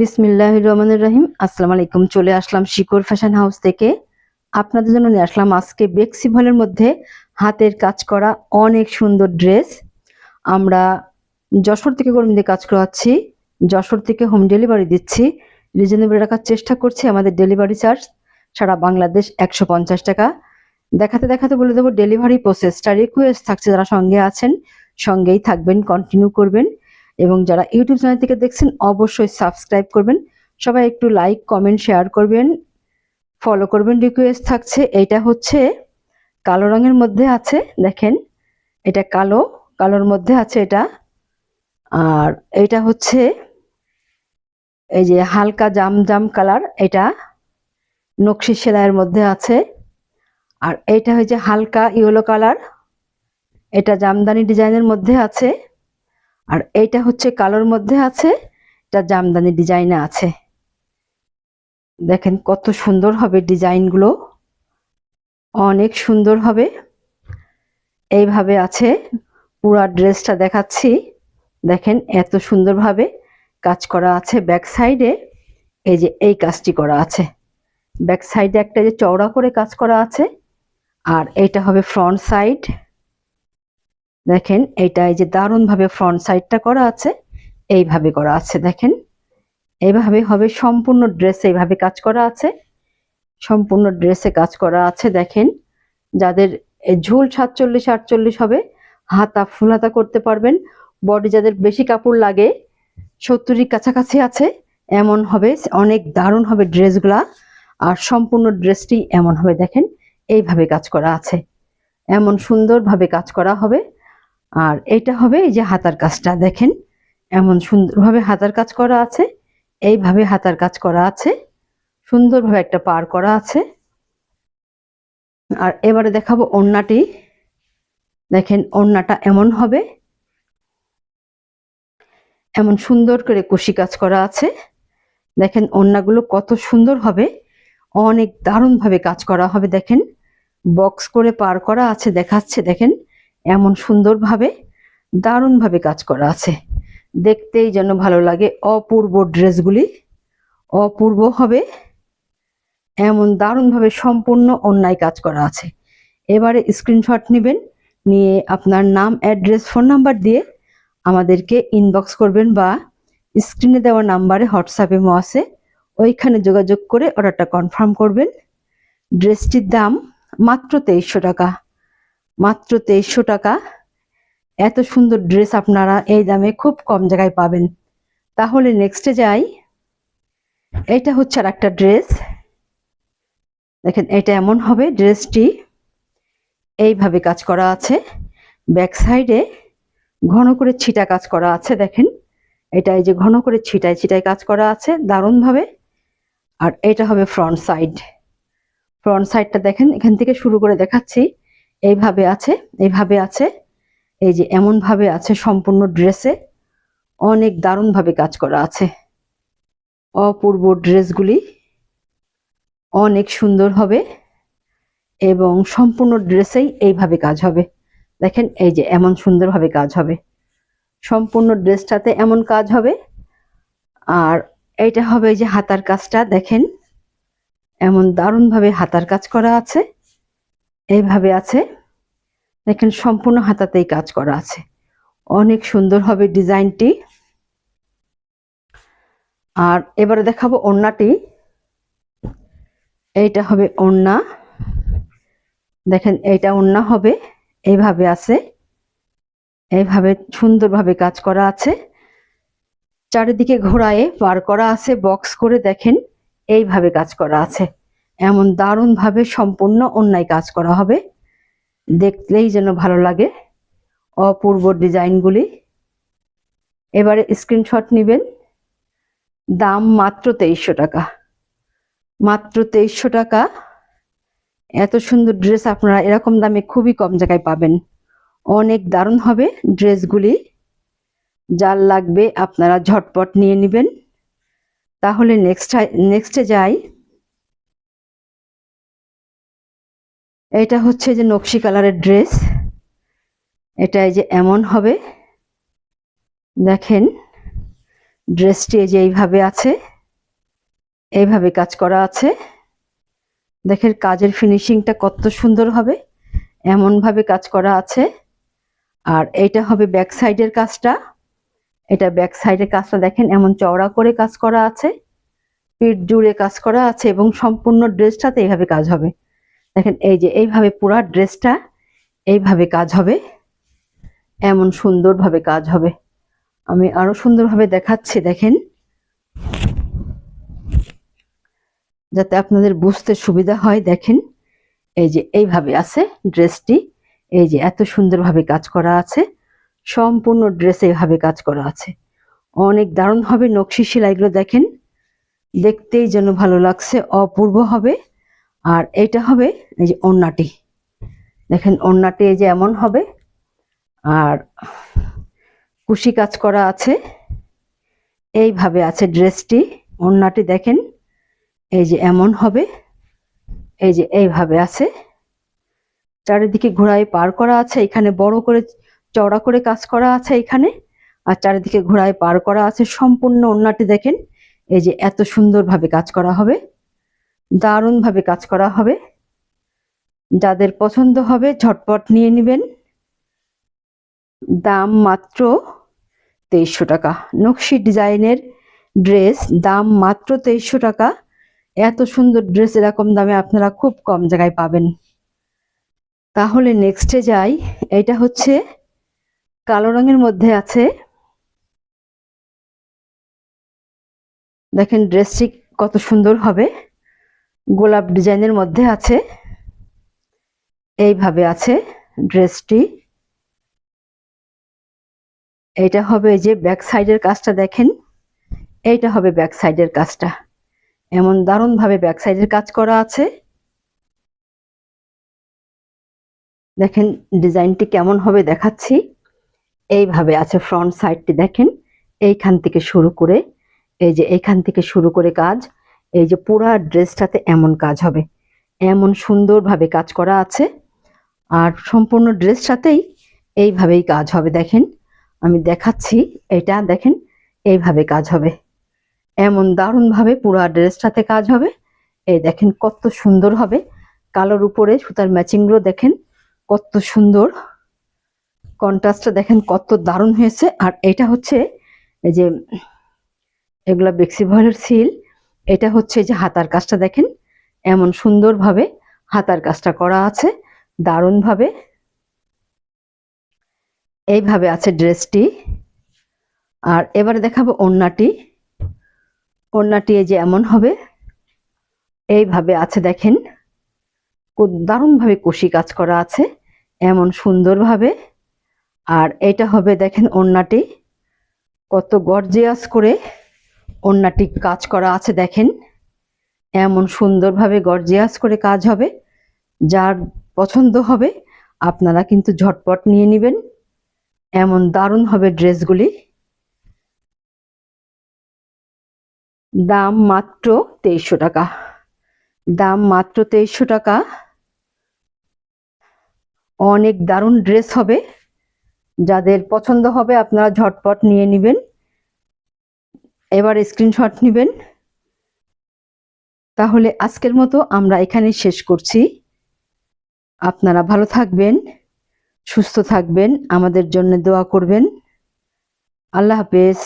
বিসমিল্লাহ রহমানুর রহিম। আসসালামু আলাইকুম। চলে আসলাম শিকর ফ্যাশন হাউস থেকে। আপনাদের জন্য নিয়ে আসলাম আজকে বেক্সি ভলের মধ্যে হাতের কাজ করা অনেক সুন্দর ড্রেস। আমরা যশোর থেকে কর্মীদের কাজ করাচ্ছি। যশোর থেকে হোম ডেলিভারি দিচ্ছি। রিজনেবল রাখার চেষ্টা করছি আমাদের ডেলিভারি চার্জ। সারা বাংলাদেশ একশো পঞ্চাশ টাকা। দেখাতে দেখাতে বলে দেবো, ডেলিভারি প্রসেসটা রিকোয়েস্ট থাকছে যারা সঙ্গে আছেন, সঙ্গেই থাকবেন কন্টিনিউ করবেন। এবং যারা ইউটিউব চ্যানেল থেকে দেখছেন, অবশ্যই সাবস্ক্রাইব করবেন। সবাই একটু লাইক কমেন্ট শেয়ার করবেন। ফলো করবেন রিকোয়েস্ট থাকছে। এইটা হচ্ছে কালো রঙের মধ্যে আছে, দেখেন। এটা কালো, কালোর মধ্যে আছে এটা। আর এটা হচ্ছে এই যে হালকা জাম জাম কালার, এটা নকশি সেলাইয়ের মধ্যে আছে। আর এইটা হচ্ছে হালকা ইয়েলো কালার, এটা জামদানি ডিজাইনের মধ্যে আছে। আর এইটা হচ্ছে কালোর মধ্যে আছে, এটা জামদানি ডিজাইনে আছে। দেখেন কত সুন্দর হবে ডিজাইনগুলো। অনেক সুন্দর হবে। এইভাবে আছে, পুরা ড্রেসটা দেখাচ্ছি। দেখেন এত সুন্দরভাবে কাজ করা আছে ব্যাক সাইডে, এই যে এই কাজটি করা আছে। ব্যাক সাইডে একটা যে চওড়া করে কাজ করা আছে, আর এইটা হবে ফ্রন্ট সাইড। দেখেন এইটা এই যে দারুণভাবে ফ্রন্ট সাইডটা করা আছে, এইভাবে করা আছে, দেখেন। এইভাবে হবে, সম্পূর্ণ ড্রেস এইভাবে কাজ করা আছে। সম্পূর্ণ ড্রেসে কাজ করা আছে, দেখেন। যাদের ঝুল সাতচল্লিশ, আটচল্লিশ হবে, হাতা ফুল হাতা করতে পারবেন। বডি যাদের বেশি কাপড় লাগে, সত্তরের কাছাকাছি আছে, এমন হবে, অনেক দারুণ হবে ড্রেসগুলা আর সম্পূর্ণ ড্রেসটি এমন হবে, দেখেন। এইভাবে কাজ করা আছে। এমন সুন্দরভাবে কাজ করা হবে। আর এটা হবে এই যে হাতার কাজটা, দেখেন। এমন সুন্দরভাবে হাতার কাজ করা আছে। এইভাবে হাতার কাজ করা আছে। সুন্দরভাবে একটা পার করা আছে। আর এবারে দেখাবো ওড়নাটি। দেখেন, ওড়নাটা এমন হবে। এমন সুন্দর করে কুশি কাজ করা আছে। দেখেন, ওড়নাগুলো কত সুন্দর হবে। অনেক দারুণভাবে কাজ করা হবে, দেখেন। বক্স করে পার করা আছে, দেখাচ্ছে, দেখেন। এমন সুন্দরভাবে, দারুণভাবে কাজ করা আছে। দেখতেই যেন ভালো লাগে অপূর্ব ড্রেসগুলি। অপূর্ব হবে, এমন দারুণভাবে সম্পূর্ণ অন্যায় কাজ করা আছে। এবারে স্ক্রিনশট নেবেন, নিয়ে আপনার নাম অ্যাড্রেস ফোন নাম্বার দিয়ে আমাদেরকে ইনবক্স করবেন বা স্ক্রিনে দেওয়া নাম্বারে হোয়াটসঅ্যাপে আছে। ওইখানে যোগাযোগ করে অর্ডারটা কনফার্ম করবেন। ড্রেসটির দাম মাত্র তেইশশো টাকা। মাত্র তেইশশো টাকা। এত সুন্দর ড্রেস আপনারা এই দামে খুব কম জায়গায় পাবেন। তাহলে নেক্সটে যাই। এটা হচ্ছে আর একটা ড্রেস দেখেন, এটা এমন হবে ড্রেসটি এইভাবে কাজ করা আছে। ব্যাক সাইডে ঘন করে ছিটা কাজ করা আছে, দেখেন। এটা এই যে ঘন করে ছিটায় ছিটায় কাজ করা আছে, দারুণভাবে। আর এটা হবে ফ্রন্ট সাইড ফ্রন্ট সাইডটা দেখেন, এখান থেকে শুরু করে দেখাচ্ছি। এইভাবে আছে এইভাবে আছে, এই যে এমন ভাবে আছে সম্পূর্ণ ড্রেসে, অনেক দারুণ ভাবে কাজ করা আছে। অপূর্ব ড্রেসগুলি অনেক সুন্দর হবে এবং সম্পূর্ণ ড্রেসেই এইভাবে কাজ হবে। দেখেন, এই যে এমন সুন্দরভাবে কাজ হবে। সম্পূর্ণ ড্রেসটাতে এমন কাজ হবে। আর এইটা হবে এই যে হাতার কাজটা, দেখেন, এমন দারুণভাবে হাতার কাজ করা আছে। এইভাবে আছে। দেখেন, সম্পূর্ণ হাতাতেই কাজ করা আছে। অনেক সুন্দর হবে ডিজাইনটি। আর এবারে দেখাবো ওড়নাটি। এইটা হবে ওড়না। দেখেন, এইটা ওড়না হবে। এইভাবে আছে। এইভাবে সুন্দরভাবে কাজ করা আছে। চারিদিকে ঘোরায়ে পার করা আছে, বক্স করে দেখেন, এইভাবে কাজ করা আছে। এমন দারুণভাবে সম্পূর্ণ অন্যায় কাজ করা হবে। দেখলেই যেন ভালো লাগে। অপূর্ব ডিজাইনগুলি। এবারে স্ক্রিনশট নেবেন। দাম মাত্র তেইশশো টাকা। মাত্র তেইশশো টাকা। এত সুন্দর ড্রেস আপনারা এরকম দামে খুবই কম জায়গায় পাবেন। অনেক দারুণ হবে ড্রেসগুলি। যার লাগবে আপনারা ঝটপট নিয়ে নেবেন। তাহলে নেক্সট নেক্সটে যাই। এটা হচ্ছে যে নকশি কালারের ড্রেস। এটা এই যে এমন হবে। দেখেন, ড্রেসটি এই যে এইভাবে আছে, এইভাবে কাজ করা আছে। দেখেন, কাজের ফিনিশিংটা কত সুন্দর হবে। এমনভাবে কাজ করা আছে। আর এইটা হবে ব্যাক সাইডের কাজটা। এটা ব্যাক সাইডের কাজটা দেখেন, এমন চওড়া করে কাজ করা আছে। পিঠ জুড়ে কাজ করা আছে এবং সম্পূর্ণ ড্রেসটাতে এইভাবে কাজ হবে। দেখেন, এই যে এইভাবে পুরা ড্রেসটা এইভাবে কাজ হবে। এমন সুন্দরভাবে কাজ হবে। আমি আরও সুন্দরভাবে দেখাচ্ছি, দেখেন। যাতে আপনাদের বুঝতে সুবিধা হয়, দেখেন। এই যে এইভাবে আছে ড্রেসটি। এই যে এত সুন্দরভাবে কাজ করা আছে। সম্পূর্ণ ড্রেস এইভাবে কাজ করা আছে। অনেক দারুণ হবে নকশি সেলাইগুলো, দেখেন। দেখতেই যেন ভালো লাগছে, অপূর্ব হবে। আর এটা হবে এই যে ওড়নাটি। দেখেন, ওড়নাটি এই যে এমন হবে। আর কুশি কাজ করা আছে। এইভাবে আছে ড্রেসটি। ওড়নাটি দেখেন, এই যে এমন হবে। এই যে এইভাবে আছে। চারিদিকে ঘোড়ায় পার করা আছে। এখানে বড় করে চওড়া করে কাজ করা আছে এখানে। আর চারিদিকে ঘোড়ায় পার করা আছে। সম্পূর্ণ ওড়নাটি দেখেন, এই যে এত সুন্দরভাবে কাজ করা হবে। দারুণভাবে কাজ করা হবে। যাদের পছন্দ হবে, ঝটপট নিয়ে নেবেন। দাম মাত্র তেইশশো টাকা। নকশি ডিজাইনের ড্রেস, দাম মাত্র তেইশশো টাকা। এত সুন্দর ড্রেস এরকম দামে আপনারা খুব কম জায়গায় পাবেন। তাহলে নেক্সটে যাই। এটা হচ্ছে কালো রঙের মধ্যে আছে। দেখেন ড্রেসটি কত সুন্দর হবে। গোলাপ ডিজাইনের মধ্যে আছে। এইভাবে আছে ড্রেসটি। এইটা হবে যে ব্যাক সাইডের কাজটা দেখেন। এইটা হবে ব্যাক সাইডের কাজটা। এমন দারুণ ভাবে ব্যাক সাইডের কাজ করা আছে। দেখেন ডিজাইনটি কেমন হবে দেখাচ্ছি। এইভাবে আছে ফ্রন্ট সাইডটি দেখেন। এইখান থেকে শুরু করে, এই যে এইখান থেকে শুরু করে কাজ। এই যে পুরা ড্রেসটাতে এমন কাজ হবে। এমন সুন্দরভাবে কাজ করা আছে। আর সম্পূর্ণ ড্রেসটাতেই এইভাবেই কাজ হবে, দেখেন। আমি দেখাচ্ছি, এটা দেখেন, এইভাবে কাজ হবে। এমন দারুণভাবে পুরো ড্রেসটাতে কাজ হবে। এই দেখেন কত সুন্দর হবে। কালোর উপরে সুতার ম্যাচিংগুলো দেখেন কত সুন্দর। কন্ট্রাস্টটা দেখেন কত দারুণ হয়েছে। আর এটা হচ্ছে এই যে এগুলা বেক্সি ভয়েলের সিল। এটা হচ্ছে যে হাতার কাজটা দেখেন, এমন সুন্দরভাবে হাতার কাজটা করা আছে, দারুণভাবে। এইভাবে আছে ড্রেসটি। আর এবারে দেখাবো ওড়নাটি। ওড়নাটি এই যে এমন হবে, এইভাবে আছে দেখেন দারুণভাবে কুশি কাজ করা আছে, এমন সুন্দরভাবে। আর এটা হবে দেখেন ওড়নাটি, কত গর্জিয়াস করে। ওড়নাটি কাজ করা আছে দেখেন। এমন সুন্দরভাবে গর্জিয়াস করে কাজ হবে। যার পছন্দ হবে, আপনারা কিন্তু ঝটপট নিয়ে নেবেন। এমন দারুণ হবে ড্রেসগুলি। দাম মাত্র তেইশশো টাকা। দাম মাত্র তেইশশো টাকা। অনেক দারুণ ড্রেস হবে। যাদের পছন্দ হবে, আপনারা ঝটপট নিয়ে নেবেন। এবার স্ক্রিনশট নেবেন। তাহলে আজকের মতো আমরা এখানে শেষ করছি। আপনারা ভালো থাকবেন, সুস্থ থাকবেন, আমাদের জন্য দোয়া করবেন। আল্লাহ হাফেজ।